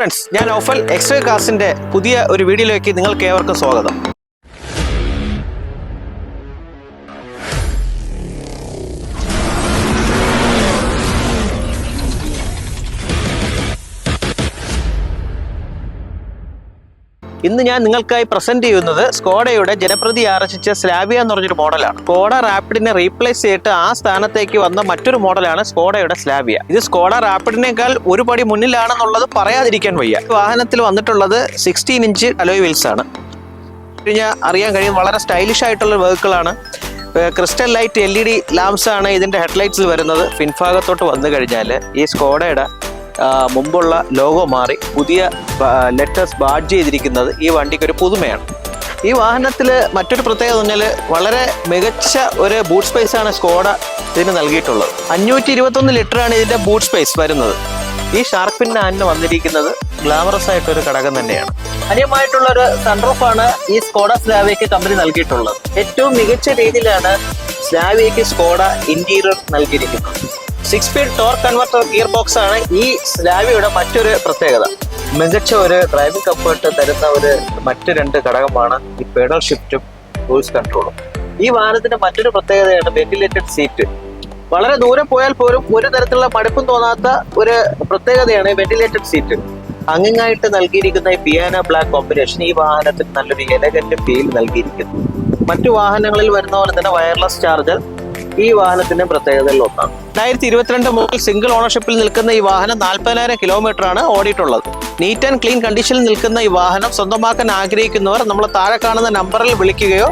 Friends ഞാൻ ഓഫൽ extra കാസിന്റെ പുതിയ ഒരു വീഡിയോയിലേക്ക് നിങ്ങൾക്ക് ഏവർക്കും സ്വാഗതം. ഇന്ന് ഞാൻ നിങ്ങൾക്കായി പ്രസന്റ് ചെയ്യുന്നത് സ്കോഡയുടെ ജനപ്രതി ആർജിച്ച സ്ലാവിയ എന്ന് പറഞ്ഞൊരു മോഡലാണ്. സ്കോഡ റാപ്പിഡിനെ റീപ്ലേസ് ചെയ്തിട്ട് ആ സ്ഥാനത്തേക്ക് വന്ന മറ്റൊരു മോഡലാണ് സ്കോഡയുടെ സ്ലാവിയ. ഇത് സ്കോഡ റാപ്പിഡിനേക്കാൾ ഒരു പടി മുന്നിലാണെന്നുള്ളത് പറയാതിരിക്കാൻ വയ്യ. വാഹനത്തിൽ വന്നിട്ടുള്ളത് സിക്സ്റ്റീൻ ഇഞ്ച് അലോയ് വീൽസ് ആണ്. കഴിഞ്ഞാൽ അറിയാൻ കഴിയും വളരെ സ്റ്റൈലിഷ് ആയിട്ടുള്ള വെഹിക്കിളാണ് crystal light L E D lamps ആണ് ഇതിന്റെ ഹെഡ്ലൈറ്റ്സിൽ വരുന്നത്. പിൻഭാഗത്തോട്ട് വന്നു കഴിഞ്ഞാൽ ഈ സ്കോഡയുടെ മുമ്പുള്ള ലോഗോ മാറി പുതിയ ലെറ്റേഴ്സ് ബാഡ്ജ് ചെയ്തിരിക്കുന്നത് ഈ വണ്ടിക്ക് ഒരു പുതുമയാണ്. ഈ വാഹനത്തിൽ മറ്റൊരു പ്രത്യേകത പറഞ്ഞാൽ വളരെ മികച്ച ഒരു ബൂട്ട് സ്പേസ് ആണ് സ്കോഡ ഇതിന് നൽകിയിട്ടുള്ളത്. അഞ്ഞൂറ്റി ഇരുപത്തൊന്ന് ആണ് ഇതിന്റെ ബൂട്ട് സ്പേസ് വരുന്നത്. ഈ ഷാർപ്പിന്റെ ആനിന് വന്നിരിക്കുന്നത്. ഗ്ലാമറസ് ആയിട്ടൊരു ഘടകം തന്നെയാണ്. അന്യമായിട്ടുള്ള ഒരു സൺറൂഫ് ആണ് ഈ സ്കോഡ സ്ലാവിയക്ക് കമ്പനി നൽകിയിട്ടുള്ളത്. ഏറ്റവും മികച്ച രീതിയിലാണ് സ്ലാവിയക്ക് സ്കോഡ ഇന്റീരിയർ നൽകിയിരിക്കുന്നത്. Six speed torque converter gearbox ആണ് ഈ സ്ലാവിയുടെ മറ്റൊരു പ്രത്യേകത. മികച്ച ഒരു ഡ്രൈവിംഗ് കംഫർട്ട് തരുന്ന ഒരു മറ്റു രണ്ട് ഘടകമാണ് ഈ പെഡൽ ഷിഫ്റ്റും ക്രൂസ് കൺട്രോളും ഈ വാഹനത്തിന്റെ മറ്റൊരു പ്രത്യേകതയാണ് വെന്റിലേറ്റഡ് സീറ്റ് വളരെ ദൂരെ പോയാൽ പോലും ഒരു തരത്തിലുള്ള മടുപ്പും തോന്നാത്ത ഒരു പ്രത്യേകതയാണ് വെന്റിലേറ്റഡ് സീറ്റ് അങ്ങിങ്ങായിട്ട് നൽകിയിരിക്കുന്ന ഈ പിയാന ബ്ലാക്ക് കോമ്പിനേഷൻ ഈ വാഹനത്തിന് നല്ലൊരു എലഗന്റ് ഫീൽ നൽകിയിരിക്കുന്നു. മറ്റു വാഹനങ്ങളിൽ വരുന്ന പോലെ തന്നെ വയർലെസ് ചാർജർ ഈ വാഹനത്തിന്റെ പ്രത്യേകതകളിൽ ഒന്നാണ് രണ്ടായിരത്തി ഇരുപത്തിരണ്ട് മുതൽ സിംഗിൾ ഓണർഷിപ്പിൽ നിൽക്കുന്ന ഈ വാഹനം നാൽപ്പതിനായിരം കിലോമീറ്റർ ആണ് ഓടിയിട്ടുള്ളത്. നീറ്റ് ആൻഡ് ക്ലീൻ കണ്ടീഷനിൽ നിൽക്കുന്ന ഈ വാഹനം സ്വന്തമാക്കാൻ ആഗ്രഹിക്കുന്നവർ നമ്മൾ താഴെ കാണുന്ന നമ്പറിൽ വിളിക്കുകയോ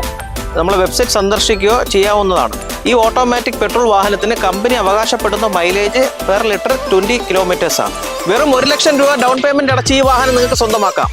നമ്മൾ വെബ്സൈറ്റ് സന്ദർശിക്കുകയോ ചെയ്യാവുന്നതാണ്. ഈ ഓട്ടോമാറ്റിക് പെട്രോൾ വാഹനത്തിന് കമ്പനി അവകാശപ്പെടുന്ന mileage per litre twenty kilometres ആണ്. വെറും ഒരു ലക്ഷം രൂപ ഡൗൺ പേയ്മെന്റ് അടച്ച് ഈ വാഹനം നിങ്ങൾക്ക് സ്വന്തമാക്കാം.